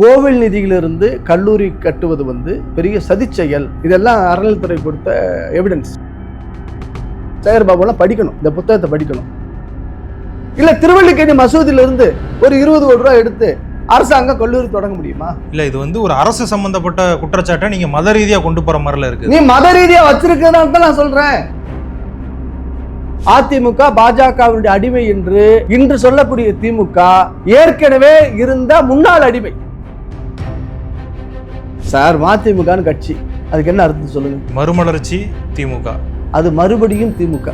கோவில் நிதியிலிருந்து கல்லூரி கட்டுவது வந்து பெரிய சதிச் செயல். இதெல்லாம் அறநிலைத்துறை கொடுத்த எவிடன்ஸ் சேகர் பாபுலாம் படிக்கணும். இந்த புத்தகத்தை படிக்கணும். இல்ல திருவள்ளிக்கேணி மசூதியிலிருந்து ஒரு இருபது கோடி ரூபாய் எடுத்து அரசாங்கம் கல்லூரி தொடங்க முடியுமா? இல்ல இது வந்து ஒரு அரசு சம்பந்தப்பட்ட குற்றச்சாட்டை நீங்க மத ரீதியா கொண்டு போற மாதிரில இருக்கு. நீ மத ரீதியா வச்சிருக்கதான் தான் நான் சொல்றேன். அதிமுக பாஜகவினுடைய அடிமை என்று இன்று சொல்லக்கூடிய திமுக ஏற்கனவே இருந்த முன்னாள் அடிமை. சார் மதிமுகன்னு கட்சி. அதுக்கு என்ன அர்த்தம் சொல்லுங்க? மறுமலர்ச்சி திமுக. அது மறுபடியும் திமுக.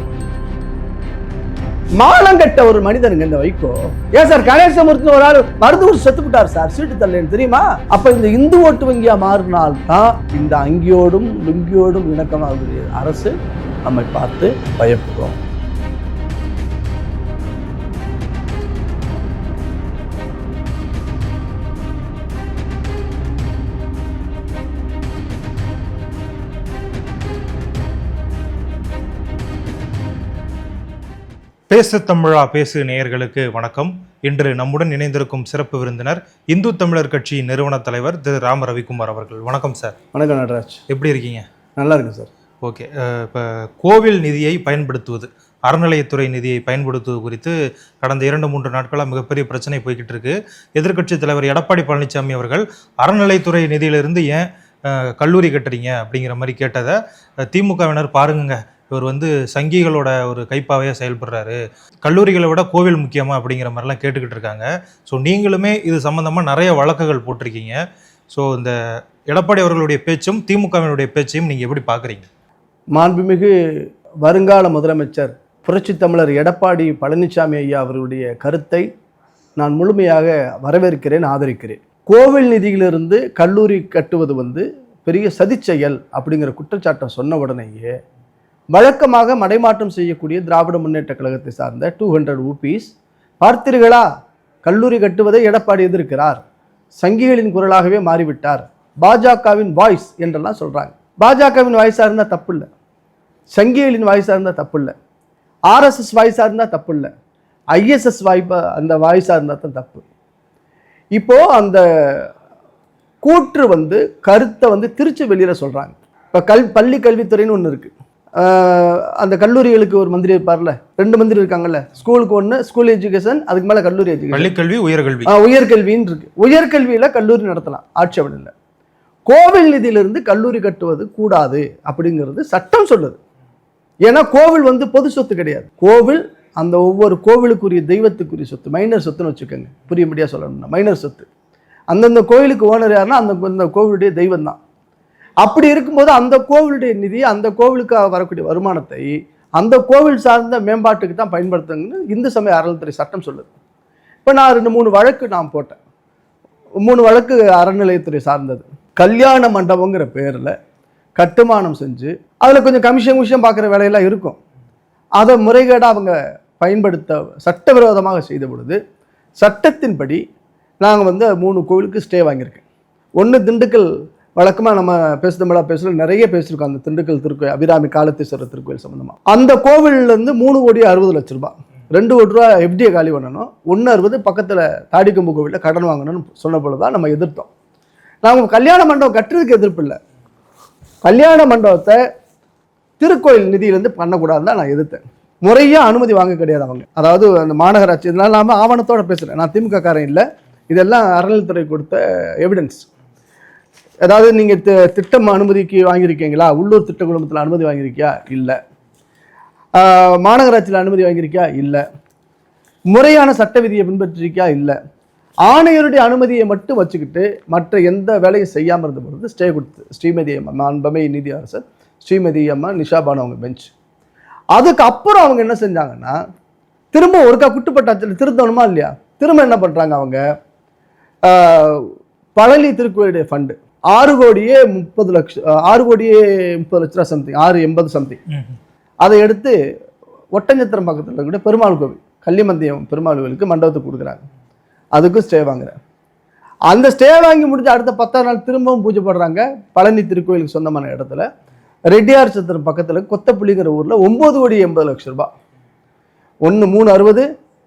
மானம் கட்ட ஒரு மனிதனுங்க இந்த வைகோ. ஏன் சார் கணேசமூர்த்தி ஒரு ஆள் மருந்து ஒரு செத்து விட்டார் சார் சீட்டு தள்ளேன்னு தெரியுமா? அப்ப இந்த இந்து ஓட்டு வங்கியா மாறினால்தான் இந்த அங்கியோடும் லுங்கியோடும் இணக்கமாகக்கூடிய அரசு நம்மை பார்த்து பயப்படுறோம் பேசு தமிழா பேசு நேயர்களுக்கு வணக்கம். இன்று நம்முடன் இணைந்திருக்கும் சிறப்பு விருந்தினர் இந்து தமிழர் கட்சியின் நிறுவன தலைவர் திரு ராம ரவிக்குமார் அவர்கள். வணக்கம் சார். வணக்கம் நடராஜ். எப்படி இருக்கீங்க? நல்லா இருக்கு சார். ஓகே. இப்போ கோவில் நிதியை பயன்படுத்துவது அறநிலையத்துறை நிதியை பயன்படுத்துவது குறித்து கடந்த இரண்டு மூன்று நாட்களாக மிகப்பெரிய பிரச்சனை போய்கிட்டு இருக்கு. எதிர்க்கட்சி தலைவர் எடப்பாடி பழனிசாமி அவர்கள் அறநிலைத்துறை நிதியிலிருந்து ஏன் கல்லூரி கட்டுறீங்க? அப்படிங்கிற மாதிரி கேட்டதை திமுகவினர் பாருங்க இவர் வந்து சங்கிகளோட ஒரு கைப்பாவையாக செயல்படுறாரு. கல்லூரிகளை விட கோவில் முக்கியமாக அப்படிங்கிற மாதிரிலாம் கேட்டுக்கிட்டு இருக்காங்க. ஸோ நீங்களுமே இது சம்மந்தமாக நிறைய வழக்குகள் போட்டிருக்கீங்க. ஸோ இந்த எடப்பாடி அவர்களுடைய பேச்சும் திமுகவினுடைய பேச்சையும் நீங்கள் எப்படி பார்க்குறீங்க? மாண்புமிகு வருங்கால முதலமைச்சர் புரட்சித் தமிழர் எடப்பாடி பழனிசாமி ஐயா அவர்களுடைய கருத்தை நான் முழுமையாக வரவேற்கிறேன் ஆதரிக்கிறேன். கோவில் நிதியிலிருந்து கல்லூரி கட்டுவது வந்து பெரிய சதிச்செயல் அப்படிங்கிற குற்றச்சாட்டை சொன்ன உடனேயே வழக்கமாக மடைமாற்றம் செய்யக்கூடிய திராவிட முன்னேற்ற கழகத்தை சார்ந்த டூ ஹண்ட்ரட் ரூபீஸ் பார்த்தீர்களா? கல்லூரி கட்டுவதை எடப்பாடி எதிர்க்கிறார். சங்கிகளின் குரலாகவே மாறிவிட்டார். பாஜகவின் வாய்ஸ் என்றெல்லாம் சொல்கிறாங்க பாஜகவின் வாய்ஸாக இருந்தால் தப்பு இல்லை சங்கிகளின் வாய்ஸாக இருந்தால் தப்பு இல்லை ஆர்எஸ்எஸ் வாய்ஸாக இருந்தால் தப்பு இல்லை ஐஎஸ்எஸ் வாய்ப்பா அந்த வாய்ஸாக இருந்தால் தான் தப்பு. இப்போ அந்த கூற்று வந்து கருத்தை வந்து திருச்சி வெளியில் சொல்கிறாங்க இப்போ கல் பள்ளி கல்வித்துறைன்னு ஒன்று இருக்குது அந்த கல்லூரிகளுக்கு ஒரு மந்திரி இருப்பார்ல ரெண்டு மந்திரி இருக்காங்கல்ல ஸ்கூலுக்கு ஒன்று ஸ்கூல் எஜுகேஷன் அதுக்கு மேலே கல்லூரி எஜுகேஷன். பள்ளிக்கல்வி உயர்கல்வி உயர்கல்வின்னு இருக்கு. உயர்கல்வியில கல்லூரி நடத்தலாம் ஆட்சேபம் இல்லை. கோவில் நிதியிலிருந்து கல்லூரி கட்டுவது கூடாது அப்படிங்கிறது சட்டம் சொல்லுது. ஏன்னா கோவில் வந்து பொது சொத்து கிடையாது. கோவில் அந்த ஒவ்வொரு கோவிலுக்குரிய தெய்வத்துக்குரிய சொத்து மைனர் சொத்துன்னு வச்சுக்கோங்க. புரியும்படியாக சொல்லணும்னா மைனர் சொத்து. அந்தந்த கோவிலுக்கு ஓனர் யாருன்னா அந்த அந்த கோவிலுடைய தெய்வம் தான் அப்படி இருக்கும்போது அந்த கோவிலுடைய நிதி அந்த கோவிலுக்கு வரக்கூடிய வருமானத்தை அந்த கோவில் சார்ந்த மேம்பாட்டுக்கு தான் பயன்படுத்துங்கன்னு இந்து சமய அறநிலைத்துறை சட்டம் சொல்லுது. இப்போ நான் ரெண்டு மூணு வழக்கு நான் போட்டேன். மூணு வழக்கு அறநிலையத்துறை சார்ந்தது. கல்யாண மண்டபங்கிற பேரில் கட்டுமானம் செஞ்சு அதில் கொஞ்சம் கமிஷன் விஷயம் பார்க்குற வேலையெல்லாம் இருக்கும். அதை முறைகேடாக அவங்க பயன்படுத்த சட்டவிரோதமாக செய்த பொழுது சட்டத்தின்படி நாங்கள் வந்து மூணு கோவிலுக்கு ஸ்டே வாங்கியிருக்கேன். ஒன்று திண்டுக்கல் வழக்கமாக நம்ம பேசுதமிழா பேசுகிற நிறைய பேசியிருக்கோம். அந்த திண்டுக்கல் திருக்கோயில் அபிராமி காலத்தீஸ்வரர் திருக்கோயில் சம்மந்தமாக அந்த கோவில்லேருந்து மூணு கோடி அறுபது லட்ச ரூபாய். ரெண்டு கோடி ரூபா எஃப்டியை காலி பண்ணணும். ஒன்று அறுபது பக்கத்தில் தாடிக்கொம்பு கோவிலில் கடன் வாங்கணும்னு சொன்ன பொழுது தான் நம்ம எதிர்த்தோம். நாம் கல்யாண மண்டபம் கட்டுறதுக்கு எதிர்ப்பு இல்லை. கல்யாண மண்டபத்தை திருக்கோயில் நிதியிலேருந்து பண்ணக்கூடாதுன்னு தான் நான் எதிர்த்தேன். முறையாக அனுமதி வாங்க கிடையாது அவங்க. அதாவது அந்த மாநகராட்சி இதெல்லாம் இல்லாமல் ஆவணத்தோட பேசுகிறேன் நான் திமுக காரன் இல்லை. இதெல்லாம் அறநிலைத்துறை கொடுத்த எவிடன்ஸ் ஏதாவது நீங்கள் திட்டம் அனுமதிக்கு வாங்கியிருக்கீங்களா? உள்ளூர் திட்ட குழுமத்தில் அனுமதி வாங்கியிருக்கியா? இல்லை. மாநகராட்சியில் அனுமதி வாங்கியிருக்கியா? இல்லை. முறையான சட்ட விதியை பின்பற்றிருக்கியா? இல்லை. ஆணையருடைய அனுமதியை மட்டும் வச்சுக்கிட்டு மற்ற எந்த வேலையும் செய்யாமல் இருந்த பொழுது ஸ்டே கொடுத்து ஸ்ரீமதி அம்மா அன்பமை நீதி அரசர் ஸ்ரீமதி அம்மா நிஷாபானு அவங்க பெஞ்ச். அதுக்கு அப்புறம் அவங்க என்ன செஞ்சாங்கன்னா திரும்ப ஒருக்கா குட்டுப்பட்டாச்சில் திருத்தணுமா இல்லையா? திரும்ப என்ன பண்ணுறாங்க அவங்க? பழனி திருக்கோயிலுடைய ஃபண்டு ஆறு கோடியே முப்பது லட்சம் ஆறு கோடியே முப்பது லட்ச ரூபா சம்திங் ஆறு எண்பது சம்திங் அதை எடுத்து ஒட்டஞ்சத்திரம் பக்கத்தில் இருக்கக்கூடிய பெருமாள் கோவில் கள்ளிமந்தியம் பெருமாள் கோவிலுக்கு மண்டபத்துக்கு கொடுக்குறாங்க. அதுக்கும் ஸ்டே வாங்குறேன் அந்த ஸ்டே வாங்கி முடிஞ்ச அடுத்த பத்தாம் நாள் திரும்பவும் பூஜை போடுறாங்க. பழனி திருக்கோயிலுக்கு சொந்தமான இடத்துல. ரெட்டியார் சத்திரம் பக்கத்தில் கொத்தப்புள்ளிங்கிற ஊரில் ஒம்பது கோடி எண்பது லட்சம் ரூபாய் ஒன்று மூணு அறுபது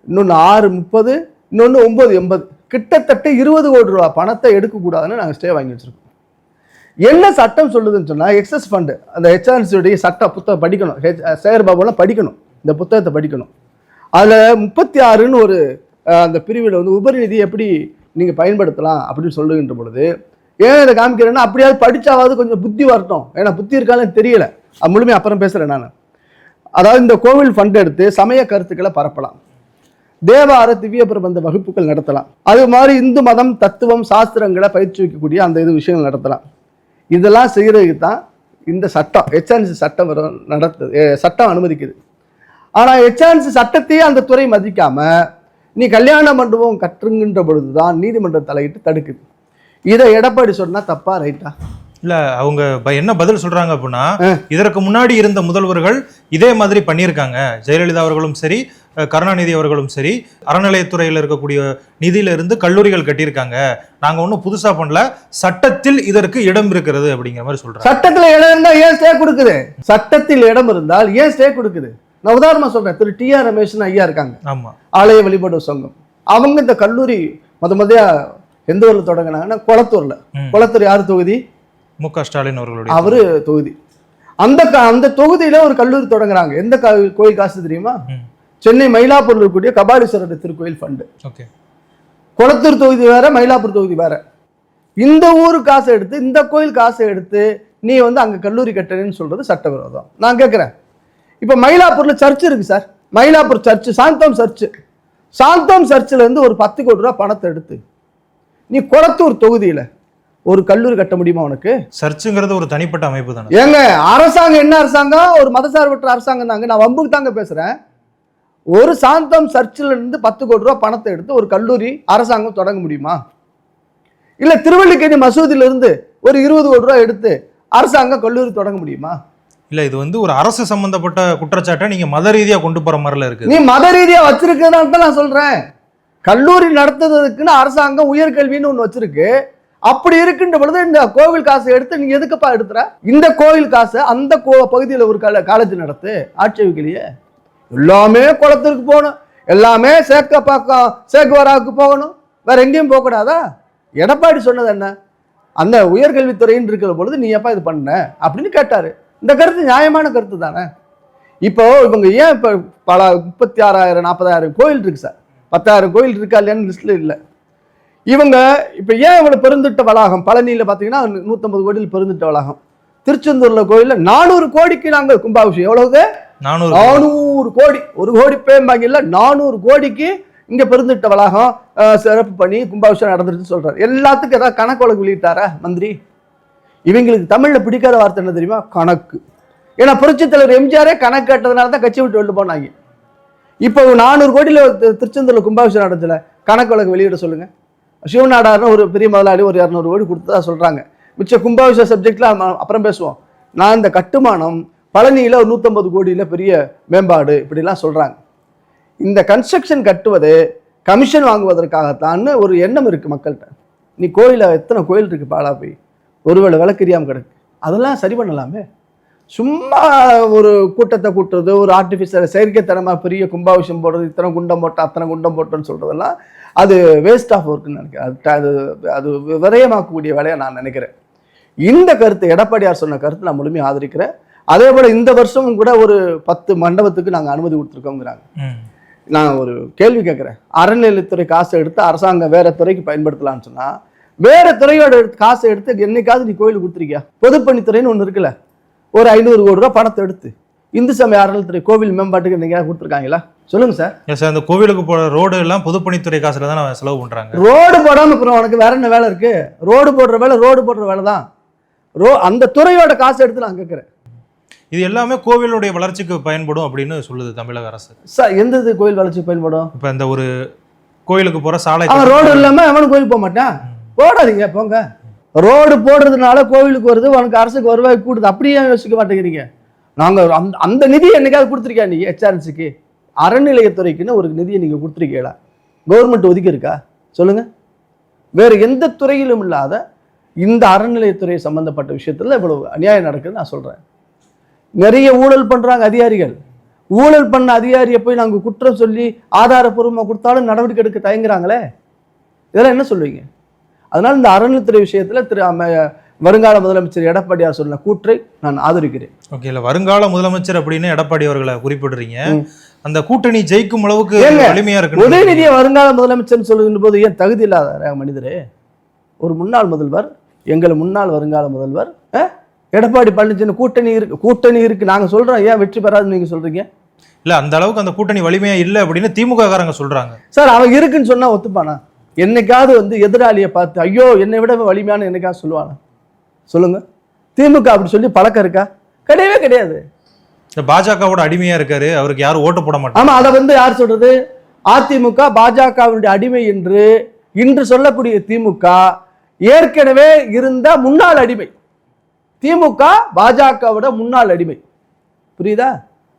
இன்னொன்று ஆறு முப்பது இன்னொன்று ஒம்பது எண்பது. கிட்டத்தட்ட இருபது கோடி ரூபா பணத்தை எடுக்கக்கூடாதுன்னு நாங்கள் ஸ்டே வாங்கி வச்சிருக்கோம். என்ன சட்டம் சொல்லுதுன்னு சொன்னால் எக்ஸஸ் ஃபண்டு அந்த ஹெச்ஆர்சியுடைய சட்ட புத்தகம் படிக்கணும். ஹெச் சேகர் பாபுலாம் படிக்கணும். இந்த புத்தகத்தை படிக்கணும். அதில் முப்பத்தி ஆறுன்னு ஒரு அந்த பிரிவில் வந்து உபரி நிதி எப்படி நீங்கள் பயன்படுத்தலாம் அப்படின்னு சொல்லுகின்ற பொழுது ஏன் இதை காமிக்கிறேன்னா அப்படியாவது படித்தாவது கொஞ்சம் புத்தி வரட்டும். ஏன்னா புத்தி இருக்காலும் தெரியல. அது முழுமையாக அப்புறம் பேசுகிறேன் நான். அதாவது இந்த கோவில் ஃபண்ட் எடுத்து சமய கருத்துக்களை பரப்பலாம். தேவார திவ்ய பிரபந்த வகுப்புகள் நடத்தலாம். அது மாதிரி இந்து மதம் தத்துவம் சாஸ்திரங்களை பயிற்சி வைக்கக்கூடிய அந்த இது விஷயங்கள் நடத்தலாம். இதெல்லாம் செய்கிறதுக்கு தான் இந்த சட்டம் ஹெச்ஆன்சி சட்டம் வரும் நடத்து சட்டம் அனுமதிக்குது. ஆனால் ஹெச்ஆன்சி சட்டத்தையே அந்த துறை மதிக்காம நீ கல்யாண மண்டபம் கற்றுங்கின்ற பொழுது தான் நீதிமன்றம் தலையிட்டு தடுக்குது. இதை எடப்பாடி சொன்னா தப்பா ரைட்டா? இல்ல அவங்க என்ன பதில் சொல்றாங்க அப்படின்னா இதற்கு முன்னாடி இருந்த முதல்வர்கள் இதே மாதிரி பண்ணியிருக்காங்க. ஜெயலலிதா அவர்களும் சரி கருணாநிதி அவர்களும் சரி அறநிலையத்துறையில் இருக்கக்கூடிய நிதியில இருந்து கல்லூரிகள் கட்டியிருக்காங்க. நாங்க ஒன்றும் புதுசா பண்ணல. சட்டத்தில் இதற்கு இடம் இருக்கிறது அப்படிங்கிற மாதிரி சொல்றாங்க. சட்டத்துல இடம் இருந்தால் ஏன் ஸ்டே கொடுக்குது? சட்டத்தில் இடம் இருந்தால் ஏன் ஸ்டே கொடுக்குது? நான் உதாரணமா சொல்றேன். திரு டி ஆர் ரமேஷ்னு ஐயா இருக்காங்க. ஆமா. ஆலய வழிபாடு சங்கம். அவங்க இந்த கல்லூரி முத முதல்ல எந்த ஊர்ல தொடங்கினாங்கன்னா குளத்தூர்ல. குளத்தூர் யார் தொகுதி? மு க ஸ்டாலின் அவர்களுடைய அவரு தொகுதி. அந்த அந்த தொகுதியில ஒரு கல்லூரி தொடங்குறாங்க. எந்த கோயில் காசு தெரியுமா. சென்னை மயிலாப்பூர்ல இருக்கக்கூடிய கபாலீஸ்வரர் திருக்கோயில் ஃபண்டு ஓகே குளத்தூர் தொகுதி வேற மயிலாப்பூர் தொகுதி வேற. இந்த ஊரு காசை எடுத்து இந்த கோயில் காசை எடுத்து நீ வந்து அங்க கல்லூரி கட்டுறேன்னு சொல்றது சட்டவிரோதம். நான் கேட்குறேன் இப்போ மயிலாப்பூர்ல சர்ச் இருக்கு sir. Mylapore church Santhome church. Santhome சர்ச்சில் இருந்து ஒரு பத்து கோடி ரூபா பணத்தை எடுத்து நீ குளத்தூர் தொகுதியில ஒரு கல்லூரி கட்ட முடியுமா உனக்கு? சர்ச்சுங்கிறது ஒரு தனிப்பட்ட அமைப்பு தானே. ஏங்க அரசாங்கம் என்ன அரசாங்கம்? ஒரு மதசார்பற்ற அரசாங்கம் தாங்க. நான் வம்புக்கு தாங்க பேசுறேன். ஒரு சாந்தம் சர்ச்சில் இருந்து பத்து கோடி ரூபா பணத்தை எடுத்து ஒரு கல்லூரி அரசாங்கம் தொடங்க முடியுமா? இல்ல திருவள்ளிக்கேணி மசூதியில இருந்து ஒரு இருபது கோடி ரூபா எடுத்து அரசாங்கம் கல்லூரி தொடங்க முடியுமா? இல்ல இது வந்து ஒரு அரசு சம்பந்தப்பட்ட குற்றச்சாட்டை நீங்க மத ரீதியா கொண்டு போற மாதிரில இருக்கு. நீ மத ரீதியா வச்சிருக்கிறதா தான் நான் சொல்றேன். கல்லூரி நடத்துறதுக்குன்னு அரசாங்கம் உயர்கல்வின்னு ஒன்று வச்சிருக்கு. அப்படி இருக்கின்ற பொழுது இந்த கோவில் காசை எடுத்து நீங்க எதுக்குப்பா எடுத்துற? இந்த கோவில் காசை அந்த கோ பகுதியில் ஒரு காலேஜ் நடத்து ஆட்சேபிக்கலையே. எல்லாமே குளத்திற்கு போகணும். எல்லாமே சேக்கப்பாக்கம் சேக்குவராவுக்கு போகணும். வேற எங்கேயும் போகக்கூடாதா எடப்பாடி சொன்னது என்ன? அந்த உயர்கல்வித்துறைன்னு இருக்கிற பொழுது நீ எப்பா இது பண்ண? அப்படின்னு கேட்டார். இந்த கருத்து நியாயமான கருத்து தானே? இப்போ இவங்க ஏன் இப்போ பல முப்பத்தி ஆறாயிரம் நாற்பதாயிரம் கோயில் இருக்கு சார். பத்தாயிரம் கோயில் இருக்கா இல்லையான்னு லிஸ்ட்டில் இல்லை. இவங்க இப்போ ஏன் இவ்வளோ பெருந்திட்ட வளாகம்? பழனியில் பார்த்தீங்கன்னா நூற்றம்பது கோடியில் பெருந்திட்ட வளாகம். திருச்செந்தூரில் கோயிலில் நானூறு கோடிக்கு நாங்கள் கும்பாபிஷேகம். எவ்வளவு நானூறு நானூறு கோடி. ஒரு கோடி பேம்பாங்க இல்லை நானூறு கோடிக்கு இங்க பெருந்திட்ட வளாகம் சிறப்பு பண்ணி கும்பாபிஷேகம் நடந்துருச்சுன்னு சொல்றாரு. எல்லாத்துக்கும் ஏதாவது கணக்கு வழக்கு வெளியிட்டாரா மந்திரி? இவங்களுக்கு தமிழ்ல பிடிக்காத வார்த்தை என்ன தெரியுமா? கணக்கு. ஏன்னா புரட்சி தலைவர் எம்ஜிஆரே கணக்கு கட்டதுனால தான் கட்சி விட்டு வெளில போனாங்க. இப்போ நானூறு கோடியில் திருச்செந்தூர்ல கும்பாபிஷேகம் நடந்ததுல கணக்கு வழக்கு வெளியிட சொல்லுங்க. சிவநாடார்னு ஒரு பெரிய முதலாளி ஒரு இரநூறு கோடி கொடுத்ததா சொல்றாங்க. மிச்ச கும்பாபிஷேக சப்ஜெக்ட்ல அப்புறம் பேசுவோம். நான் இந்த கட்டுமானம் பழனியில் ஒரு நூற்றம்பது கோடியில் பெரிய மேம்பாடு இப்படிலாம் சொல்கிறாங்க இந்த கன்ஸ்ட்ரக்ஷன் கட்டுவது கமிஷன் வாங்குவதற்காகத்தான்னு ஒரு எண்ணம் இருக்குது மக்கள்கிட்ட. நீ கோயிலில் எத்தனை கோயில் இருக்குது பாடா போய்? ஒருவேளை கிரியாமல் கிடக்கு. அதெல்லாம் சரி பண்ணலாமே. சும்மா ஒரு கூட்டத்தை கூட்டுறது ஒரு ஆர்டிஃபிஷியல் செயற்கைத்தனமாக பெரிய கும்பாபிஷம் போடுறது இத்தனை குண்டம் போட்டோம் அத்தனை குண்டம் போட்டோன்னு சொல்கிறதெல்லாம் அது வேஸ்ட் ஆஃப் ஒர்க்குன்னு நினைக்கிறேன். அது அது அது விரயமாக்கக்கூடிய வேலையை நான் நினைக்கிறேன். இந்த கருத்து எடப்பாடியார் சொன்ன கருத்து நான் முழுமையாக ஆதரிக்கிறேன். அதே போல் இந்த வருஷமும் கூட ஒரு பத்து மண்டபத்துக்கு நாங்கள் அனுமதி கொடுத்துருக்கோங்கிறாங்க. நான் ஒரு கேள்வி கேட்குறேன். அறநிலையத்துறை காசை எடுத்து அரசாங்கம் வேற துறைக்கு பயன்படுத்தலாம்னு சொன்னா வேற துறையோட காசை எடுத்து என்னைக்காவது நீ கோயிலுக்கு கொடுத்துருக்கியா? பொதுப்பணித்துறைன்னு ஒன்று இருக்குல்ல. ஒரு ஐநூறு கோடி ரூபா பணத்தை எடுத்து இந்து சமய அறநிலைத்துறை கோவில் மேம்பாட்டுக்கு என்னைக்காவது கொடுத்துருக்காங்களா? சொல்லுங்க சார். ஏன் சார் அந்த கோவிலுக்கு போற ரோடு எல்லாம் பொதுப்பணித்துறை காசுல தான் செலவு பண்றாங்க. ரோடு போடாம அப்புறம் உனக்கு வேற என்ன வேலை இருக்கு? ரோடு போடுற வேலை ரோடு போடுற வேலை தான் ரோ அந்த துறையோட காசை எடுத்து நான் கேட்குறேன். இது எல்லாமே கோவிலுடைய வளர்ச்சிக்கு பயன்படும் அப்படின்னு சொல்லுது தமிழக அரசு. சார் எந்த இது கோயில் வளர்ச்சி பயன்படும்? இப்ப இந்த ஒரு கோயிலுக்கு போற சாலை அவன் ரோடு இல்லாம அவனும் கோயிலுக்கு போக மாட்டான்? போடாதீங்க போங்க. ரோடு போடுறதுனால கோவிலுக்கு வருது உனக்கு அரசுக்கு வருவாய் கூடுது. அப்படியே யோசிக்க மாட்டேங்கிறீங்க. நாங்க அந்த அந்த நிதியை என்னைக்காவது கொடுத்துருக்கியா நீ ஹெச்ஆர்என்சிக்கு அறநிலையத்துறைக்குன்னு ஒரு நிதியை நீங்க கொடுத்துருக்கீங்களா? கவர்மெண்ட் ஒதுக்கி இருக்கா சொல்லுங்க. வேற எந்த துறையிலும் இல்லாத இந்த அறநிலையத்துறை சம்பந்தப்பட்ட விஷயத்துல இவ்வளவு அநியாயம் நடக்குதுன்னு நான் சொல்றேன். நிறைய ஊழல் பண்றாங்க அதிகாரிகள். ஊழல் பண்ண அதிகாரியை போய் நாங்க குற்றம் சொல்லி ஆதாரப்பூர்வமா கொடுத்தாலும் நடவடிக்கை எடுக்க தயங்குறாங்களே? இதெல்லாம் என்ன சொல்லுவீங்க அதனால இந்த அறநிலைத்துறை விஷயத்துல திரு வருங்கால முதலமைச்சர் எடப்பாடியார் சொன்ன கூற்றை நான் ஆதரிக்கிறேன். ஓகே இல்ல வருங்கால முதலமைச்சர் அப்படின்னு எடப்பாடி அவர்களை குறிப்பிடுறீங்க. அந்த கூட்டணி ஜெயிக்கும் அளவுக்கு வலிமையா இருக்கு உதயநிதியை வருங்கால முதலமைச்சர்னு சொல்லுகின்ற போது ஏன் தகுதி இல்லாத மனிதரே? ஒரு முன்னாள் முதல்வர் எங்கள் முன்னாள் வருங்கால முதல்வர் எடப்பாடி பழனிசாமி கூட்டணி இருக்கு கூட்டணி இருக்கு. நாங்க சொல்றோம் ஏன் வெற்றி பெறாதுன்னு நீங்க சொல்றீங்க? இல்ல அந்த அளவுக்கு அந்த கூட்டணி வலிமையா இல்ல அப்படின்னு திமுக காரங்க சொல்றாங்க. சார் அவன் இருக்குன்னு சொன்னா ஒத்துப்பானா? என்னைக்காவது வந்து எதிராளியை பார்த்து ஐயோ என்னை விட வலிமையான என்னைக்காவது சொல்லுவானா சொல்லுங்க. திமுக அப்படி சொல்லி பழக்கம் இருக்கா? கிடையவே கிடையாது. பாஜகவோட அடிமையா இருக்காரு அவருக்கு யாரும் ஓட்டு போட மாட்டாங்க. ஆமா அதை வந்து யார் சொல்றது? அதிமுக பாஜகவினுடைய அடிமை என்று இன்று சொல்லக்கூடிய திமுக ஏற்கனவே இருந்த முன்னாள் அடிமை. திமுக பாஜகவோட முன்னாள் அடிமை. புரியுதா?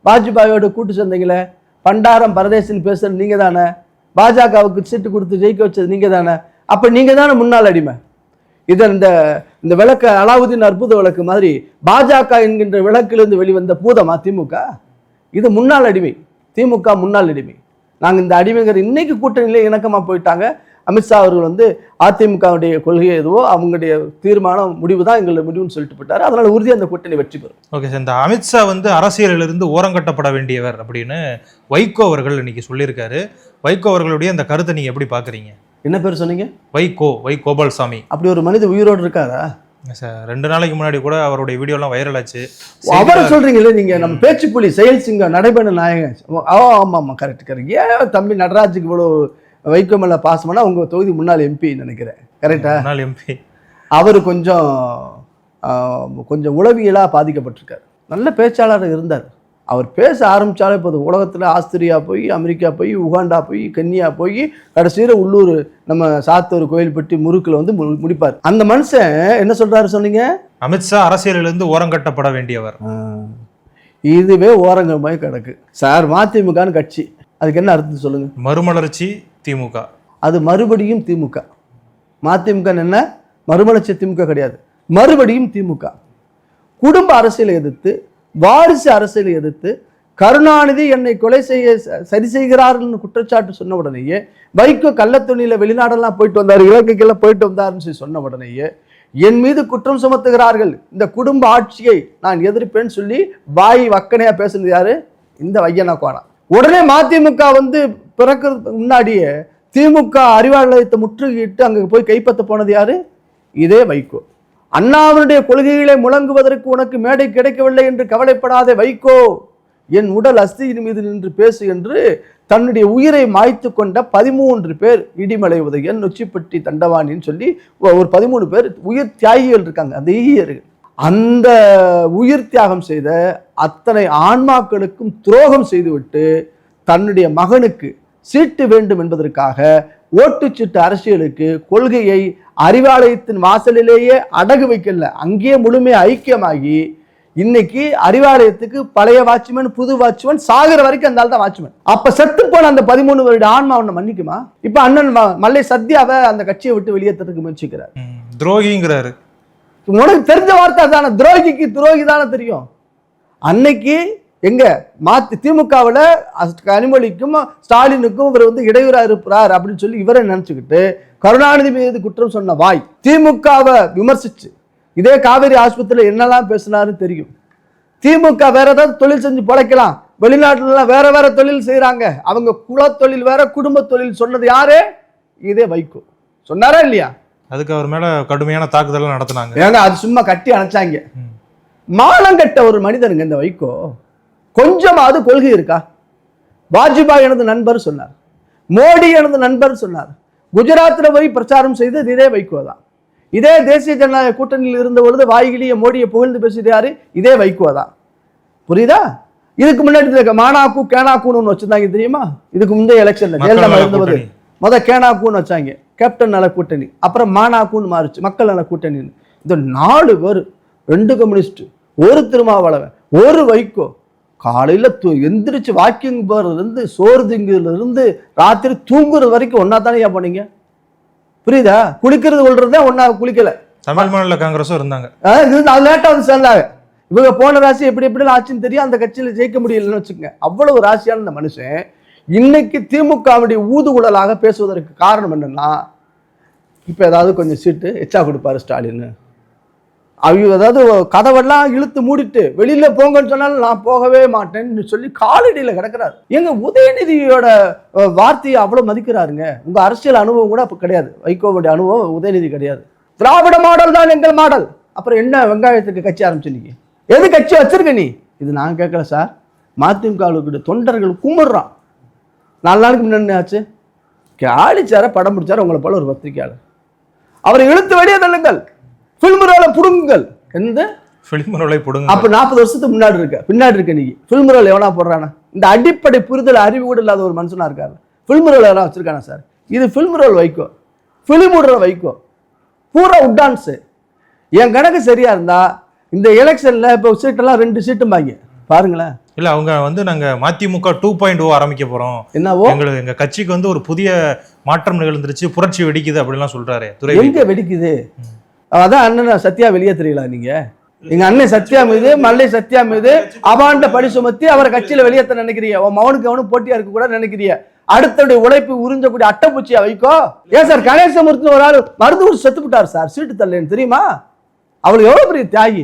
வாஜ்பாயோட கூட்டு சந்தைங்கள பண்டாரம் பரதேசன் பேசுறது நீங்கள் தானே பாஜகவுக்கு சீட்டு கொடுத்து ஜெயிக்க வச்சது நீங்கள் தானே அப்போ நீங்கள் தானே முன்னாள் அடிமை. இதை இந்த இந்த விளக்க அலாவுதீன் அற்புத விளக்கு மாதிரி பாஜக என்கின்ற விளக்கிலிருந்து வெளிவந்த பூதமா திமுக? இது முன்னாள் அடிமை. திமுக முன்னாள் அடிமை. நாங்கள் இந்த அடிமைங்கிற இன்னைக்கு கூட்டணியில் இணக்கமாக போயிட்டாங்க. அமித்ஷா அவர்கள் வந்து அதிமுகவுடைய கொள்கை எதுவோ அவங்களுடைய தீர்மானம் முடிவு தான் எங்களுடைய முடிவுன்னு சொல்லிட்டு போயிட்டாரு. அதனால உறுதி அந்த கூட்டணி வெற்றி பெறும். Okay sir. இந்த அமித்ஷா வந்து அரசியலிலிருந்து ஓரங்கட்டப்பட வேண்டியவர் அப்படின்னு வைகோ அவர்கள் இன்னைக்கு சொல்லியிருக்காரு. வைகோ அவர்களுடைய அந்த கருத்தை நீங்க எப்படி பாக்குறீங்க? என்ன பேர் சொன்னீங்க? வைகோ வை கோபால்சாமி. அப்படி ஒரு மனித உயிரோடு இருக்காரா? சார் ரெண்டு நாளைக்கு முன்னாடி கூட அவருடைய வீடியோலாம் வைரல் ஆச்சு. அவரை சொல்றீங்களே நீங்க நம்ம பேச்சு புலி செயல் சிங்கம் நடைபெற நாயகன். ஆமா ஆமா கரெக்ட் கரெக்ட் ஏன் தம்பி நடராஜுக்கு இவ்வளோ வைகோ மேல பாஸ் பண்ணா உங்க தொகுதி முன்னாள் எம்பி நினைக்கிறேன். கரெக்டா முன்னாள் எம்பி அவர் கொஞ்சம் கொஞ்சம் உளவியலா பாதிக்கப்பட்டிருக்காரு. நல்ல பேச்சாளர் இருந்தார். அவர் பேச ஆரம்பிச்சாலே போதும். உலகத்துல ஆஸ்திரியா போய் அமெரிக்கா போய் உகாண்டா போய் கென்யா போய் கடைசியில் உள்ளூர் நம்ம சாத்தூர் கோயில்பட்டி முறுக்கில் வந்து முடிப்பார். அந்த மனுஷன் என்ன சொல்றாரு சொன்னீங்க? அமித்ஷா அரசியலிலிருந்து ஓரங்கட்டப்பட வேண்டியவர். இதுவே ஓரங்கள் மாதிரி கிடக்கு. சார் மதிமுகன்னு கட்சி. அதுக்கு என்ன அர்த்தம் சொல்லுங்க? மறுமலர்ச்சி திமுக. அது மறுபடியும் திமுக. மதிமுக என்ன? மறுமலர்ச்சி திமுக கிடையாது. மறுபடியும் திமுக. குடும்ப அரசியலை எதிர்த்து வாரிசு அரசியலை எதிர்த்து கருணாநிதி என்னை கொலை செய்ய சரி செய்கிறார்கள்னு குற்றச்சாட்டு சொன்ன உடனேயே வைகோ கள்ளத்துணியில் வெளிநாடெல்லாம் போயிட்டு வந்தார் இலங்கைக்கெல்லாம் போயிட்டு வந்தாருன்னு சொல்லி சொன்ன உடனேயே என் மீது குற்றம் சுமத்துகிறார்கள். இந்த குடும்ப ஆட்சியை நான் எதிர்ப்பேன்னு சொல்லி வாய் வக்கனையாக பேசுனது யாரு? இந்த வையனா கோணா உடனே மதிமுக வந்து பிறக்கிறதுக்கு முன்னாடியே திமுக அறிவாலயத்தை முற்றுகையிட்டு அங்கே போய் கைப்பற்ற போனது யாரு? இதே வைகோ. அண்ணாவினுடைய கொள்கைகளை முழங்குவதற்கு உனக்கு மேடை கிடைக்கவில்லை என்று கவலைப்படாதே வைகோ. என் உடல் அஸ்தியின் மீது நின்று பேசு என்று தன்னுடைய உயிரை மாய்த்து கொண்ட பதிமூன்று பேர் இடிமலை உதயன் நொச்சிப்பட்டி தண்டவாணின்னு சொல்லி ஒரு பதிமூணு பேர் உயிர் தியாகிகள் இருக்காங்க அந்த ஈயர்கள். அந்த உயிர் தியாகம் செய்த அத்தனை ஆன்மாக்களுக்கும் துரோகம் செய்துவிட்டு தன்னுடைய மகனுக்கு சீட்டு வேண்டும் என்பதற்காக ஓட்டுச்சீட்டு அரசியலுக்கு கொள்கையை அறிவாலயத்தின் வாசலிலேயே அடகு வைக்கல. அங்கேயே முழுமையா ஐக்கியமாகி இன்னைக்கு அறிவாலயத்துக்கு பழைய வாட்ச்மேன் புது வாட்ச்மேன் சாகிற வரைக்கும் அந்த தான் வாட்ச்மேன். அப்ப செத்து போன அந்த பதிமூணு வருட ஆன்மா அவனை மன்னிக்குமா? இப்ப அண்ணன் மல்லை சத்யாவை அந்த கட்சியை விட்டு வெளியேற்றதுக்கு முயற்சிக்கிறார். துரோகிங்கிறாரு. உனக்கு தெரிஞ்ச வார்த்தை தானே துரோகிக்கு துரோகி தானே தெரியும். அன்னைக்கு எங்க? மாத்தி திமுகவில் கனிமொழிக்கும் ஸ்டாலினுக்கும் இவர் வந்து இடையூறா இருப்பார் அப்படின்னு சொல்லி இவரை நினைச்சுக்கிட்டு கருணாநிதி மீது குற்றம் சொன்ன வாய் திமுகவை விமர்சிச்சு. இதே காவேரி ஆஸ்பத்திரியில் என்னெல்லாம் பேசினாருன்னு தெரியும். திமுக வேற ஏதாவது தொழில் செஞ்சு பிழைக்கலாம். வெளிநாட்டுலலாம் வேற வேற தொழில் செய்றாங்க. அவங்க குலத்தொழில் வேற குடும்ப தொழில் சொன்னது யாரு? இதே வைகோ. சொன்னாரா இல்லையா? அதுக்கு அவர் மேல கடுமையான தாக்குதல் நடத்தினாங்க. ஏங்க அது சும்மா கட்டி அணைச்சாங்க. மானங்கெட்ட ஒரு மனிதனுங்க இந்த வைகோ. கொஞ்சமாவது கொள்கை இருக்கா? வாஜ்பாய் எனது நண்பர் சொன்னார். மோடி எனது நண்பர் சொன்னார். குஜராத்ல போய் பிரச்சாரம் செய்தது இதே வைகோ தான். இதே தேசிய ஜனநாயக கூட்டணியில் இருந்த பொழுது வாய்கிலிய மோடியை புகழ்ந்து பேசியது யாரு? இதே வைகோ தான். புரியுதா? இதுக்கு முன்னாடி மானாக்கு கேனாக்கூன்னு ஒன்று வச்சிருந்தாங்க தெரியுமா? இதுக்கு முந்தைய எலெக்ஷன்ல ஜெயலலிதா இருந்தபோது. முத கேனாக்கூன்னு வச்சாங்க. கேப்டன் நல கூட்டணி. அப்புறம் மானாக்கூன்னு மாறுச்சு. மக்கள் நல கூட்டணின்னு. இந்த நாலு பேர் ரெண்டு கம்யூனிஸ்ட் ஒரு திருமாவளவன் ஒரு வைகோ காலையில தூ எந்திரிச்சு வாக்கிங் போறதுல இருந்து சோறு திங்குறதுல இருந்து ராத்திரி தூங்குறது வரைக்கும் ஒன்னா தானே போனீங்க? புரியுதா? குளிக்கிறது கொள்றதே ஒன்னா குளிக்கல. தமிழ் மாநில காங்கிரஸும் இருந்தாங்க. அது லேட்டா வந்து சேர்ந்தாங்க. இவங்க போன ராசி எப்படி எப்படி ஆச்சுன்னு தெரியும் அந்த கட்சியில ஜெயிக்க முடியலன்னு வச்சுக்கோங்க. அவ்வளவு ராசியான இந்த மனுஷன் இன்னைக்கு திமுகவுடைய ஊதுகுழலாக பேசுவதற்கு காரணம் என்னன்னா இப்போ ஏதாவது கொஞ்சம் சீட்டு எச்சா கொடுப்பாரு ஸ்டாலின் அவங்க அதாவது கதவெல்லாம் இழுத்து மூடிட்டு வெளியில போங்கன்னு சொன்னாலும் நான் போகவே மாட்டேன்னு சொல்லி காலடியில் கிடக்குறாரு. எங்க உதயநிதியோட வார்த்தையை அவ்வளவு மதிக்கிறாருங்க. உங்க அரசியல் அனுபவம் கூட அப்போ கிடையாது. வைகோவுடைய அனுபவம் உதயநிதி கிடையாது. திராவிட மாடல் தான் எங்கள் மாடல். அப்புறம் என்ன வெங்காயத்துக்கு கட்சி ஆரம்பிச்சு நீங்க? எது கட்சி வச்சிருக்க நீ? இது நான் கேட்கல சார். மதிமுக தொண்டர்கள் கும்பிடுறான் நாலு நாளுக்கு முன்னாடி ஆச்சு? காலிச்சார படம் பிடிச்சார உங்களை போல ஒரு பத்திரிகையாளர். அவரை இழுத்து வெளியே தள்ளுங்கள். ஃபில்ம் ரோலை புடுங்குங்கள். எந்த? ஃபிலிம் ரோலை போடுங்க அப்ப நாற்பது வருஷத்துக்கு முன்னாடி இருக்க பின்னாடி இருக்க நீ ஃபில்ம் ரோல் எவனா போடுறானா? இந்த அடிப்படை புரிதல் அறிவு கூட இல்லாத ஒரு மனுஷனா இருக்காரு. ஃபில்ம் ரோல் எவனா வச்சிருக்கானா சார்? இது ஃபில்ம் ரோல் வைக்கோ ஃபிலிம் விடுற வைக்கோ பூரா உட்டான்ஸு. என் கணக்கு சரியா இருந்தா இந்த எலெக்ஷன்ல இப்போ சீட்டெல்லாம் ரெண்டு சீட்டும் பாங்க பாருங்களேன். இல்ல அவங்க வந்து நாங்க மதிமுக டூ பாயிண்ட் ஓ ஆரம்பிக்க போறோம். என்னவோ? எங்களுக்கு எங்க கட்சிக்கு வந்து ஒரு புதிய மாற்றம் நிகழ்ந்துருச்சு. புரட்சி வெடிக்குது அப்படிலாம் சொல்றாரு. துறை எங்க வெடிக்குது? அதான் அண்ணன் சத்யா வெளியே தெரியல நீங்க. எங்க அண்ணன் சத்யா மீது மல்லை சத்யா மீது அவாண்ட பழி சுமத்தி அவரை கட்சியில வெளியேற்ற நினைக்கிறீங்க. உன் மவனுக்கு அவனும் போட்டியா இருக்க கூட நினைக்கிறீங்க. அடுத்தடைய உழைப்பு உறிஞ்சக்கூடிய அட்டைப்பூச்சியா வைக்கோ. ஏன் சார் கணேசமூர்த்தி ஒரு ஆள் மருந்து ஊர் செத்து விட்டார் சார். சீட்டு தள்ளேன்னு தெரியுமா? அவளுக்கு எவ்வளவு பெரிய தியாகி?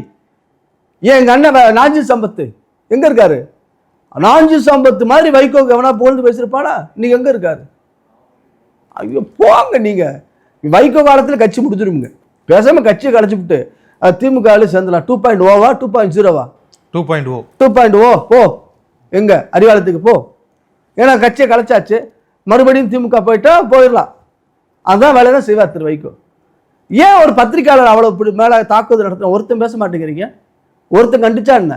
ஏன் எங்க அண்ணன் நாஞ்சி சம்பத்து எங்க இருக்காரு? நாஞ்சி சம்பத்து மாதிரி வைகோ எவனா புகழ்ந்து பேசியிருப்பானா நீங்க எங்க இருக்காரு? ஐயோ போங்க நீங்க. வைகோ காலத்துல கட்சி முடிச்சிருங்க பேசாம கட்சியை கலைச்சு விட்டு அஹ், திமுக சேர்ந்தலாம் டூ பாயிண்ட் ஓவா டூ பாயிண்ட் ஜீரோவா two point O. Two point O போ. எங்க? அறிவாலயத்துக்கு போ. ஏன்னா கட்சியை கலைச்சாச்சு. மறுபடியும் திமுக போயிட்டா போயிடலாம். அதான் வேலை தான் செய்வார் திரு வைகோ. ஏன் ஒரு பத்திரிக்கையாளர் அவ்வளோ இப்படி மேலே தாக்குதல் நடத்துற ஒருத்தன் பேச மாட்டேங்கிறீங்க. ஒருத்தன் கண்டிச்சா என்ன?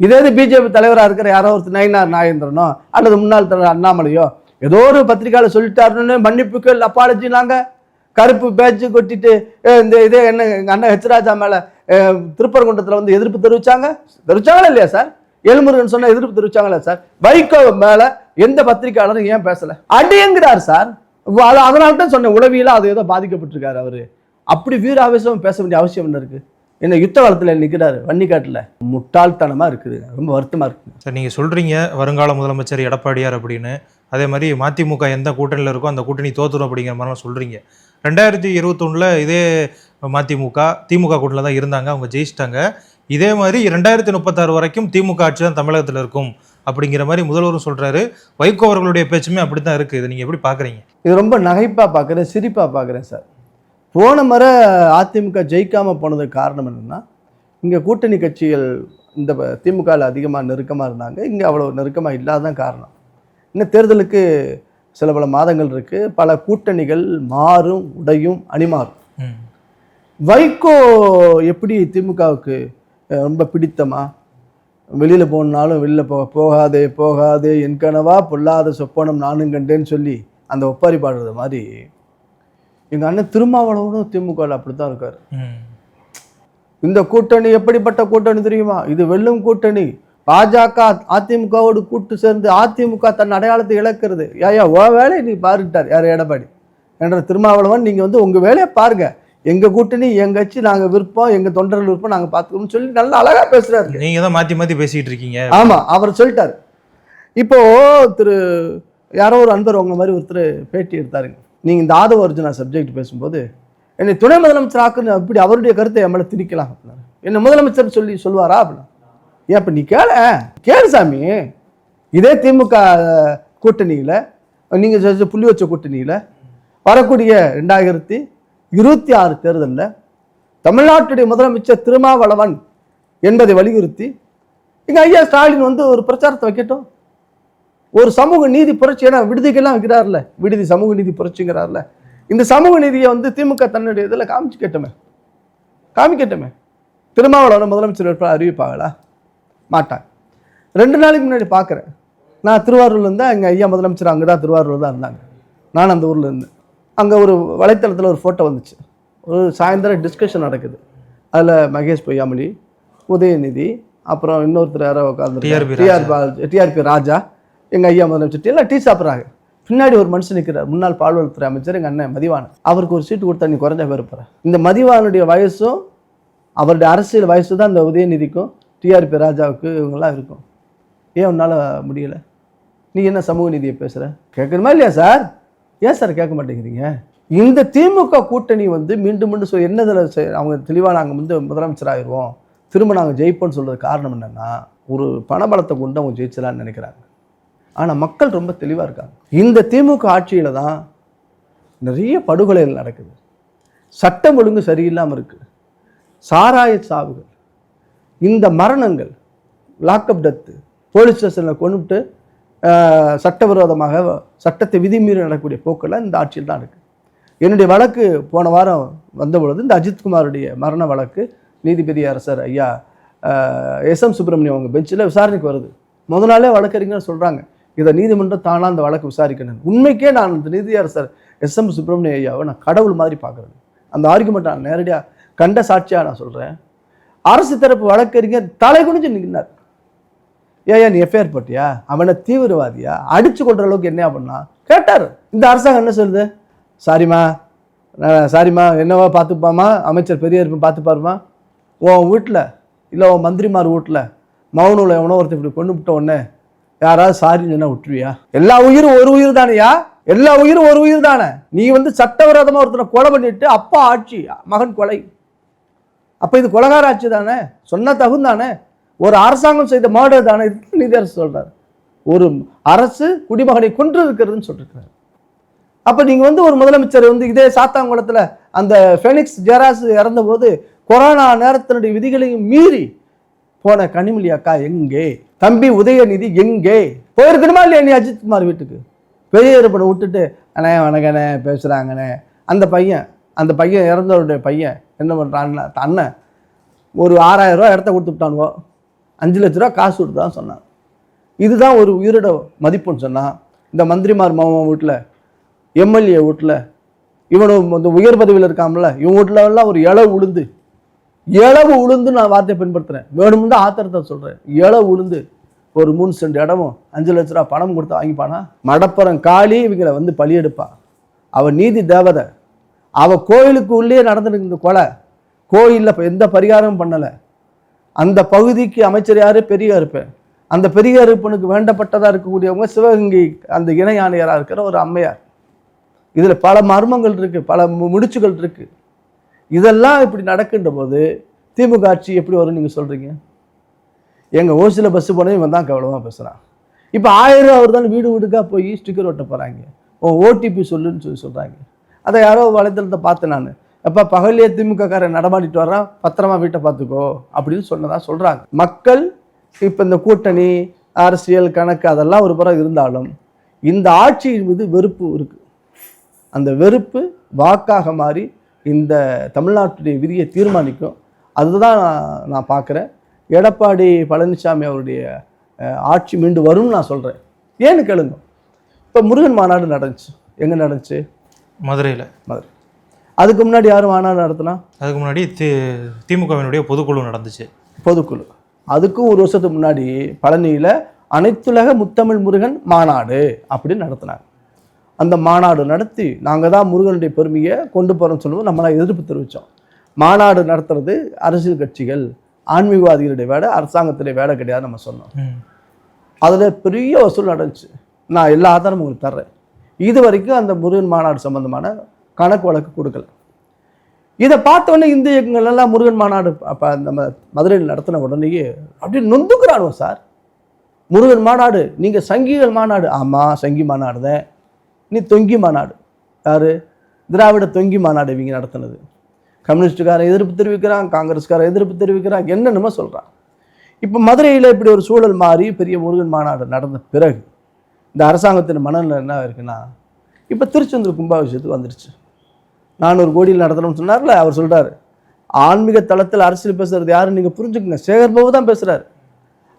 இதே இது பிஜேபி தலைவராக இருக்கிற யாரோ ஒருத்தர் நயினார் நாகேந்திரனோ அல்லது முன்னாள் தலைவர் அண்ணாமலையோ ஏதோ ஒரு பத்திரிக்கையாளர் சொல்லிட்டாருன்னு மன்னிப்புகள் அப்பாலஜினாங்க கருப்பு பேட்ச் கொட்டிட்டு இந்த இதே என்ன எங்கள் அண்ணன் ஹெச்ராஜா மேலே திருப்பரங்குன்றத்தில் வந்து எதிர்ப்பு தெரிவிச்சாங்க? தெரிவிச்சாங்களா இல்லையா சார்? எழுமுருகன் சொன்ன எதிர்ப்பு தெரிவிச்சாங்களா சார்? வைகோ மேலே எந்த பத்திரிக்கையாளரும் ஏன் பேசலை? அடியங்கிறார் சார். அது- அதனால தான் சொன்னேன் உளவியில் அது ஏதோ பாதிக்கப்பட்டிருக்காரு அவர். அப்படி வீர ஆவேசம் பேச வேண்டிய அவசியம் என்ன இருக்குது என்ன யுத்த காலத்தில் நிற்கிறாரு வன்னிக்காட்டில். முட்டாள்தனமாக இருக்குது ரொம்ப வருத்தமாக இருக்குது. சார் நீங்கள் சொல்கிறீங்க வருங்கால முதலமைச்சர் எடப்பாடியார் அப்படின்னு. அதே மாதிரி மதிமுக எந்த கூட்டணியில் இருக்கோ அந்த கூட்டணி தோத்துரும் அப்படிங்கிற மாதிரிலாம் சொல்கிறீங்க ரெண்டாயிரத்தி இருபத்தொன்னில் இதே மதிமுக திமுக கூட்டில் தான் இருந்தாங்க அவங்க ஜெயிச்சிட்டாங்க. இதே மாதிரி ரெண்டாயிரத்தி முப்பத்தாறு வரைக்கும் திமுக ஆட்சி தான் தமிழகத்தில் இருக்கும் அப்படிங்கிற மாதிரி முதல்வரும் சொல்கிறாரு வைகோ அவர்களுடைய பேச்சுமே அப்படி தான் இருக்குது இதை எப்படி பார்க்குறீங்க இது ரொம்ப நகைப்பாக பார்க்குறேன் சிரிப்பாக பார்க்குறேன் சார். போன முறை அதிமுக ஜெயிக்காமல் போனதுக்கு காரணம் என்னென்னா இங்கே கூட்டணி கட்சிகள் இந்த திமுகவில் அதிகமாக நெருக்கமாக இருந்தாங்க. இங்கே அவ்வளோ நெருக்கமாக இல்லாததான் காரணம். இன்னும் தேர்தலுக்கு சில பல மாதங்கள் இருக்கு. பல கூட்டணிகள் மாறும் உடையும் அணிமாறும். வைகோ எப்படி திமுகவுக்கு ரொம்ப பிடித்தமா? வெளியில் போனாலும் வெளியில் போ போகாதே போகாதே என் கனவா பொல்லாத சொப்பனம் நானும் கண்டேன்னு சொல்லி அந்த ஒப்பாரி பாடுறது மாதிரி எங்கள் அண்ணன் திருமாவளவனும் திமுகவில் அப்படி தான் இருக்கார். இந்த கூட்டணி எப்படிப்பட்ட கூட்டணி தெரியுமா? இது வெல்லும் கூட்டணி. பாஜக அதிமுகவோடு கூட்டு சேர்ந்து அதிமுக தன் அடையாளத்தை இழக்கிறது. ஏயா ஓ வேலையை நீ பாருட்டார் யார் எடப்பாடி? என்ற திருமாவளவன் நீங்கள் வந்து உங்கள் வேலையை பாருங்க. எங்கள் கூட்டணி எங்கள் கட்சி நாங்கள் விருப்பம் எங்கள் தொண்டர்கள் விருப்பம் நாங்கள் பார்த்துக்கோம்னு சொல்லி நல்லா அழகாக பேசுகிறாரு நீங்க தான் மாத்தி மாத்தி பேசிட்டு இருக்கீங்க. ஆமாம் அவர் சொல்லிட்டார். இப்போ திரு யாரோ ஒரு அன்பர் உங்க மாதிரி ஒருத்தர் பேட்டி எடுத்தாருங்க. நீங்கள் இந்த ஆதவ அர்ஜுனா சப்ஜெக்ட் பேசும்போது என்னை துணை முதலமைச்சர் ஆக்குன்னு அப்படி அவருடைய கருத்தை என் மேலே திணிக்கலாம் அப்படின்னாரு. என்ன முதலமைச்சர் சொல்லி சொல்லுவாரா அப்படின்னா ஏன் இப்போ நீ கேள? கேளு சாமி. இதே திமுக கூட்டணியில் நீங்கள் புள்ளி வச்ச கூட்டணியில் வரக்கூடிய ரெண்டாயிரத்தி இருபத்தி ஆறு தேர்தலில் தமிழ்நாட்டுடைய முதலமைச்சர் திருமாவளவன் என்பதை வலியுறுத்தி இங்கே ஐயா ஸ்டாலின் வந்து ஒரு பிரச்சாரத்தை வைக்கட்டும். ஒரு சமூக நீதி புரட்சி ஏன்னா விடுதிக்கெல்லாம் வைக்கிறார்ல. விடுதி சமூக நீதி புரட்சிங்கிறார்ல. இந்த சமூக நீதியை வந்து திமுக தன்னுடைய இதில் காமிச்சு கேட்டோமே காமிக்கட்டுமே. திருமாவளவன் முதலமைச்சர் வேட்பாளர் அறிவிப்பாங்களா? மாட்டாங்க ரெண்டு நாளைக்கு முன்னாடி பார்க்குறேன். நான் திருவாரூர்ல இருந்தேன் எங்கள் ஐயா முதலமைச்சர் அங்கே தான் திருவாரூர் தான் இருந்தாங்க. நான் அந்த ஊரில் இருந்தேன். அங்கே ஒரு வலைத்தளத்தில் ஒரு ஃபோட்டோ வந்துச்சு. ஒரு சாயந்தரம் டிஸ்கஷன் நடக்குது. அதில் மகேஷ் பொய்யாமொழி உதயநிதி அப்புறம் இன்னொருத்தர் யாரோ உட்காந்து டிஆர் டிஆர்பி ராஜா. எங்கள் ஐயா முதலமைச்சர். எல்லாம் டீ சாப்பிட்றாங்க. பின்னாடி ஒரு மனுஷன் நிற்கிறார் முன்னாள் பால்வளத்துறை அமைச்சர் எங்கள் அண்ணன் மதிவாணன் அவருக்கு ஒரு சீட்டு கொடுத்தா நீ குறைஞ்ச பேர் இந்த மதிவானுடைய வயசும் அவருடைய அரசியல் வயசு தான் இந்த உதயநிதிக்கும் டிஆர்பி ராஜாவுக்கு இவங்கெல்லாம் இருக்கும். ஏன் உன்னால் முடியலை? நீ என்ன சமூக நீதியை பேசுகிற கேட்கணுமா இல்லையா சார்? ஏன் சார் கேட்க மாட்டேங்கிறீங்க? இந்த திமுக கூட்டணி வந்து மீண்டும் மீண்டும் சொல் என்னதில் அவங்க தெளிவாக நாங்கள் வந்து முதலமைச்சர் ஆயிடுவோம் திரும்ப நாங்கள் ஜெயிப்போம்னு சொல்கிறது காரணம் என்னென்னா ஒரு பணபலத்தை கொண்டு அவங்க ஜெயிச்சலான்னு நினைக்கிறாங்க. ஆனால் மக்கள் ரொம்ப தெளிவாக இருக்காங்க. இந்த திமுக ஆட்சியில் தான் நிறைய படுகொலைகள் நடக்குது. சட்டம் ஒழுங்கு சரியில்லாமல் இருக்குது சாராய சாவுகள். இந்த மரணங்கள் லாக்அப் டெத்து போலீஸ் ஸ்டேஷனில் கொண்டுட்டு சட்டவிரோதமாக சட்டத்தை விதிமீறி நடக்கக்கூடிய போக்கெல்லாம் இந்த ஆட்சியில் தான் இருக்குது என்னுடைய வழக்கு போன வாரம் வந்த பொழுது இந்த அஜித்குமாருடைய மரண வழக்கு நீதிபதி அரசர் ஐயா எஸ் எம் சுப்பிரமணியம் அவங்க பெஞ்சில் விசாரணைக்கு வருது. முத நாளே வழக்கறிஞர் சொல்கிறாங்க இதை நீதிமன்றம் தானாக அந்த வழக்கு விசாரிக்கணும் உண்மைக்கே நான் இந்த நீதி அரசர் எஸ் எம் சுப்பிரமணிய ஐயாவை நான் கடவுள் மாதிரி பார்க்குறேன் அந்த ஆர்குமெண்ட் நான் நேரடியாக கண்ட சாட்சியாக நான் சொல்கிறேன் அரசு தரப்பு வழக்கறிஞர் தலை குனிஞ்சு நிற்கிறார் ஏன் நீ எஃப்ஐஆர் போட்டியா? அவனை தீவிரவாதியா? அடிச்சு கொள்ற அளவுக்கு என்ன பண்ணா? கேட்டார். இந்த அரசாங்கம் என்ன சொல்லுது? சாரிம்மா சாரிம்மா என்னவா பார்த்துப்பாமா அமைச்சர் பெரிய இருப்பேன் பார்த்துப்பாருமா உன் வீட்டில் இல்லை உன் மந்திரிமார் வீட்டில் மௌனில் எவனோ ஒருத்தர் இப்படி கொண்டு விட்ட உடனே யாராவது சாரின்னு என்ன விட்டுருவியா? எல்லா உயிரும் ஒரு உயிர் தானையா? எல்லா உயிரும் ஒரு உயிர் தானே? நீ வந்து சட்டவிரோதமாக ஒருத்தனை கொலை பண்ணிட்டு அப்பா ஆட்சி மகன் கொலை. அப்போ இது கொலகார ஆட்சி தானே? சொன்ன தகுந்தானே ஒரு அரசாங்கம் செய்த மர்டர் தானே? இது நீதியரசு சொல்கிறார் ஒரு அரசு குடிமகனை கொன்று இருக்கிறதுன்னு சொல்லியிருக்கிறார் அப்போ நீங்கள் வந்து ஒரு முதலமைச்சர் வந்து இதே சாத்தாங்குளத்தில் அந்த ஃபெனிக்ஸ் ஜெராஸ் இறந்தபோது கொரோனா நேரத்தினுடைய விதிகளையும் மீறி போன கனிமொழி அக்கா எங்கே? தம்பி உதயநிதி எங்கே? போயிருக்கணுமா இல்லையா நீ அஜித்குமார் வீட்டுக்கு? பெரிய இருப்பனை விட்டுட்டு அண்ணே வணக்கண்ணே பேசுகிறாங்கண்ணே அந்த பையன் அந்த பையன் இறந்தவருடைய பையன் என்ன பண்ணுறான் அண்ணன் ஒரு ஆறாயிரம் ரூபா இடத்த கொடுத்துட்டானுவோ அஞ்சு லட்ச ரூபா காசு கொடுத்து தான் சொன்னான். இதுதான் ஒரு உயிரோட மதிப்புன்னு சொன்னான் இந்த மந்திரிமார் மாமா வீட்டில் எம்எல்ஏ வீட்டில் இவனும் இந்த உயர் பதவியில் இருக்காமல இவன் வீட்டில் எல்லாம் ஒரு இளவு உளுந்து. இளவு உளுந்து நான் வார்த்தையை பின்பற்றுறேன். வேணும்னு தான் ஆத்திரத்தை சொல்கிறேன் இளவு உளுந்து ஒரு மூணு சென்ட் இடமும் அஞ்சு லட்ச ரூபா பணம் கொடுத்து வாங்கிப்பானா? மடப்புறம் காளி இவங்களை வந்து பலியெடுப்பான் அவன் நீதி தேவதை. அவள் கோயிலுக்கு உள்ளே நடந்துட்டு இந்த கொலை கோயிலில் இப்போ எந்த பரிகாரமும் பண்ணலை. அந்த பகுதிக்கு அமைச்சர் யார்? பெரிய இருப்பேன் அந்த பெரிய அறுப்பனுக்கு வேண்டப்பட்டதாக இருக்கக்கூடியவங்க சிவகங்கை அந்த இணை ஆணையராக இருக்கிற ஒரு அம்மையார். இதில் பல மர்மங்கள் இருக்குது பல மு- முடிச்சுகள் இருக்குது இதெல்லாம் இப்படி நடக்கின்ற போது திமுக ஆட்சி எப்படி வரும்னு நீங்கள் சொல்கிறீங்க எங்கள் ஓசியில் பஸ்ஸு போனது இவன் தான் கவலமாக பேசுகிறான் இப்போ ஆயிரம் ரூபா அவர் தான் வீடு வீடுக்காக போய் ஸ்டிக்கர் ஒட்ட போகிறாங்க ஓ ஓடிபி சொல்லுன்னு சொல்லி சொல்கிறாங்க அதை யாரோ வலைத்தளத்தை பார்த்தேன் நான். எப்போ பகல்லே திமுக காரன் நடமாடிட்டு வர்றான் பத்திரமா வீட்டை பார்த்துக்கோ அப்படின்னு சொன்னதாக சொல்கிறாங்க மக்கள் இப்போ இந்த கூட்டணி அரசியல் கணக்கு அதெல்லாம் ஒரு புறம் இருந்தாலும் இந்த ஆட்சியின் மீது வெறுப்பு இருக்குது அந்த வெறுப்பு வாக்காக மாறி இந்த தமிழ்நாட்டுடைய விதியை தீர்மானிக்கும். அதுதான் நான் நான் பார்க்குறேன். எடப்பாடி பழனிசாமி அவருடைய ஆட்சி மீண்டு வரும்னு நான் சொல்கிறேன் ஏன்னு கேளுங்க. இப்போ முருகன் மாநாடு நடந்துச்சு. எங்கே நடந்துச்சு? மதுரையில். மதுரை. அதுக்கு முன்னாடி யாரும் மாநாடு நடத்தினா? அதுக்கு முன்னாடி தி திமுகவினுடைய பொதுக்குழு நடந்துச்சு. பொதுக்குழு. அதுக்கும் ஒரு வருஷத்துக்கு முன்னாடி பழனியில் அனைத்துலக முத்தமிழ் முருகன் மாநாடு அப்படின்னு நடத்தினாங்க. அந்த மாநாடு நடத்தி நாங்கள் தான் முருகனுடைய பெருமையை கொண்டு போகிறோம்னு சொல்லுவோம் நம்மளாம் எதிர்ப்பு தெரிவித்தோம் மாநாடு நடத்துறது அரசியல் கட்சிகள் ஆன்மீகவாதிகளுடைய வேலை அரசாங்கத்துடைய வேலை கிடையாது நம்ம சொன்னோம். அதில் பெரிய வசூல் நடந்துச்சு. நான் எல்லா ஆதாரமும் உங்களுக்கு தர்றேன். இது வரைக்கும் அந்த முருகன் மாநாடு சம்பந்தமான கணக்கு வழக்கு கொடுக்கல. இதை பார்த்த உடனே இயக்கங்கள் எல்லாம் முருகன் மாநாடு அப்போ நம்ம மதுரையில் நடத்தின உடனேயே அப்படியே நொந்துக்கிறானோ சார். முருகன் மாநாடு நீங்கள் சங்கிகள் மாநாடு. ஆமாம் சங்கி மாநாடு தான். நீ தொங்கி மாநாடு. யார்? திராவிட தொங்கி மாநாடு இவங்க நடத்தினது. கம்யூனிஸ்டுக்காரன் எதிர்ப்பு தெரிவிக்கிறான் காங்கிரஸ்காரன் எதிர்ப்பு தெரிவிக்கிறான் என்னென்னமோ சொல்கிறான் இப்போ மதுரையில் இப்படி ஒரு சூழல் மாறி பெரிய முருகன் மாநாடு நடந்த பிறகு இந்த அரசாங்கத்தின் மனநிலை என்ன இருக்குன்னா இப்போ திருச்செந்தூர் கும்பாபிஷேகத்துக்கு வந்துருச்சு. நானூறு கோடியில் நடத்தணும்னு சொன்னார்ல அவர் சொல்கிறார் ஆன்மீக தளத்தில் அரசியல் பேசுறது யாரும் நீங்கள் புரிஞ்சுக்கங்க. சேகர் பாபு தான் பேசுகிறாரு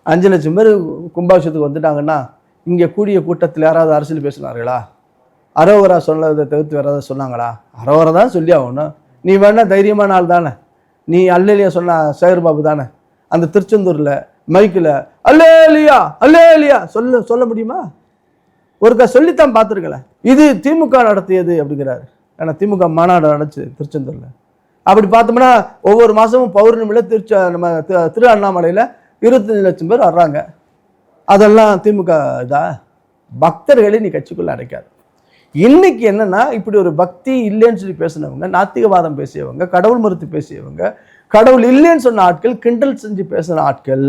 அஞ்சு லட்சம் பேர் கும்பாபிஷேகத்துக்கு வந்துட்டாங்கன்னா இங்கே கூடிய கூட்டத்தில் யாராவது அரசியல் பேசினார்களா? அரோவரா சொன்னதை தவிர்த்து வேறு ஏதாவது சொன்னாங்களா? அரோவரை தான் சொல்லி ஆகணும். நீ வேணா தைரியமான ஆள் தானே. நீ அல்லேலியா சொன்ன சேகர் பாபு தானே. அந்த திருச்செந்தூரில் மைக்கில் அல்லேலியா அல்லேலியா சொல்ல சொல்ல முடியுமா? ஒருத்தர் சொல்லித்தான் பார்த்துருக்கல. இது திமுக நடத்தியது அப்படிங்கிறாரு. ஏன்னா திமுக மாநாடு நடந்துச்சு திருச்செந்தூரில். அப்படி பார்த்தோம்னா ஒவ்வொரு மாதமும் பௌர்ணமியில் திருச்ச நம்ம திரு அண்ணாமலையில் இருபத்தஞ்சு லட்சம் பேர் வர்றாங்க. அதெல்லாம் திமுக இதா? பக்தர்களை நீ கட்சிக்குள்ளே அடைக்காது. இன்னைக்கு என்னன்னா இப்படி ஒரு பக்தி இல்லைன்னு சொல்லி பேசினவங்க நாத்திகவாதம் பேசியவங்க கடவுள் மறுத்து பேசியவங்க கடவுள் இல்லைன்னு சொன்ன ஆட்கள் கிண்டல் செஞ்சு பேசின ஆட்கள்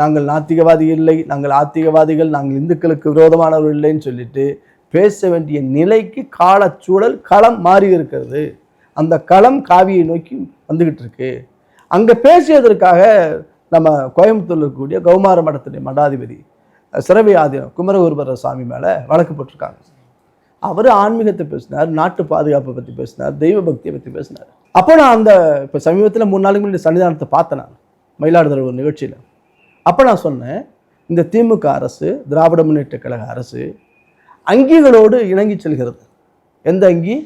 நாங்கள் நாத்திகவாதி இல்லை நாங்கள் ஆத்திகவாதிகள் நாங்கள் இந்துக்களுக்கு விரோதமானவர்கள் இல்லைன்னு சொல்லிட்டு பேச வேண்டிய நிலைக்கு காலச்சூழல் களம் மாறி இருக்கிறது. அந்த களம் காவியை நோக்கி வந்துக்கிட்டு இருக்கு. அங்கே பேசியதற்காக நம்ம கோயம்புத்தூரில் இருக்கக்கூடிய கௌமார மடத்துடைய மடாதிபதி சிறவி ஆதீனம் குமரகுருபர சாமி மேலே வழக்கு போட்டிருக்காங்க. அவர் ஆன்மீகத்தை பேசினார் நாட்டு பாதுகாப்பை பற்றி பேசினார் தெய்வ பக்தியை பற்றி பேசினார். அப்போ நான் அந்த இப்போ சமீபத்தில் மூணு நாளுக்கு முன்னாடி சன்னிதானத்தை பார்த்தேன் நான் மயிலாடுதுறை ஒரு நிகழ்ச்சியில். அப்போ நான் சொன்னேன் இந்த திமுக அரசு திராவிட முன்னேற்ற கழக அரசு அங்கிகளோடு இணங்கி செல்கிறது. எந்த அங்கி?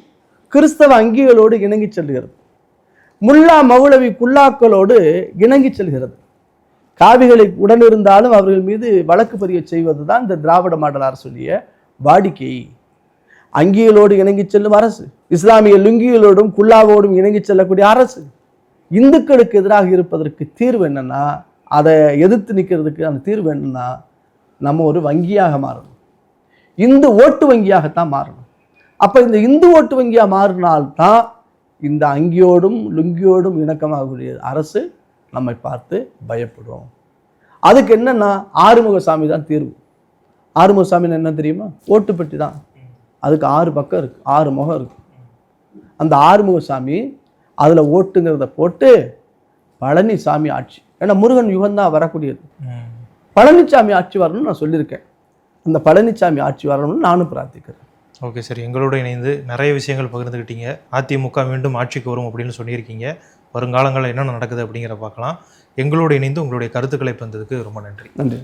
கிறிஸ்தவ அங்கிகளோடு இணங்கி செல்கிறது. முல்லா மௌலவி குல்லாக்களோடு இணங்கி செல்கிறது. காவிகளை உடனிருந்தாலும் அவர்கள் மீது வழக்கு பதிவு செய்வது தான் இந்த திராவிட மாடல் அரசுடைய வாடிக்கை. அங்கிகளோடு இணங்கி செல்லும் அரசு இஸ்லாமிய லுங்கிகளோடும் குல்லாவோடும் இணங்கி செல்லக்கூடிய அரசு இந்துக்களுக்கு எதிராக இருப்பதற்கு தீர்வு என்னன்னா அதை எதிர்த்து நிற்கிறதுக்கு அந்த தீர்வு என்னன்னா நம்ம ஒரு வங்கியாக மாறணும். இந்து ஓட்டு வங்கியாகத்தான் மாறணும். அப்போ இந்த இந்து ஓட்டு வங்கியாக மாறினால்தான் இந்த அங்கியோடும் லுங்கியோடும் இணக்கமாகக்கூடிய அரசு நம்மை பார்த்து பயப்படும். அதுக்கு என்னென்னா ஆறுமுகசாமி தான் தீர்வு. ஆறுமுகசாமின்னு என்ன தெரியுமா? ஓட்டு பெட்டி தான். அதுக்கு ஆறு பக்கம் இருக்குது ஆறு முகம் இருக்குது அந்த ஆறுமுகசாமி அதில் ஓட்டுங்கிறத போட்டு பழனிசாமி ஆட்சி. ஏன்னா முருகன் யுகம்தான் வரக்கூடியது. ம். பழனிசாமி ஆட்சி வரணும்னு நான் சொல்லியிருக்கேன். அந்த பழனிசாமி ஆட்சி வரணும்னு நானும் பிரார்த்திக்கிறேன். ஓகே சார் எங்களோட இணைந்து நிறைய விஷயங்கள் பகிர்ந்துக்கிட்டீங்க அதிமுக மீண்டும் ஆட்சிக்கு வரும் அப்படின்னு சொல்லியிருக்கீங்க. வருங்காலங்களில் என்னென்ன நடக்குது அப்படிங்கிற பார்க்கலாம். எங்களோட இணைந்து உங்களுடைய கருத்துக்களை பந்ததுக்கு ரொம்ப நன்றி. நன்றி.